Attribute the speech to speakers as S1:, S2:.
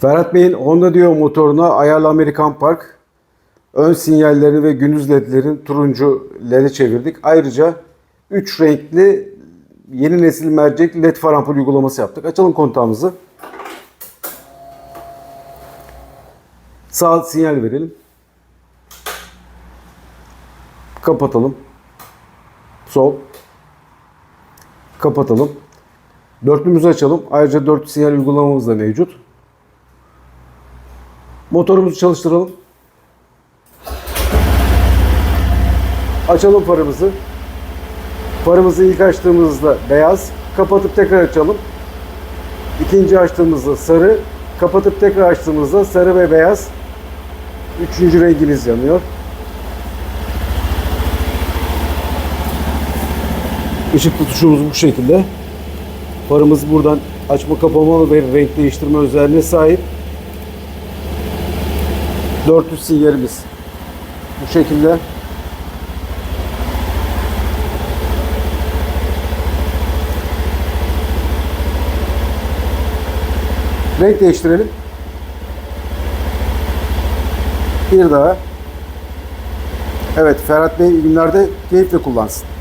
S1: Ferhat Bey'in Honda Dio motoruna ayarlı Amerikan Park ön sinyallerini ve gündüz ledlerin turuncu lede çevirdik. Ayrıca 3 renkli yeni nesil mercek led far ampul uygulaması yaptık. Açalım kontağımızı. Sağ sinyal verelim. Kapatalım. Sol. Kapatalım. Dörtlümüzü açalım. Ayrıca dört sinyal uygulamamız da mevcut. Motorumuzu çalıştıralım. Açalım farımızı. Farımızı ilk açtığımızda beyaz. Kapatıp tekrar açalım. İkinci açtığımızda sarı. Kapatıp tekrar açtığımızda sarı ve beyaz. Üçüncü rengimiz yanıyor. Işık tutuşumuz bu şekilde. Farımız buradan açma kapama ve renk değiştirme özelliğine sahip. 400 sinyalimiz bu şekilde. Renk değiştirelim. Bir daha. Evet Ferhat Bey günlerde keyifle kullansın.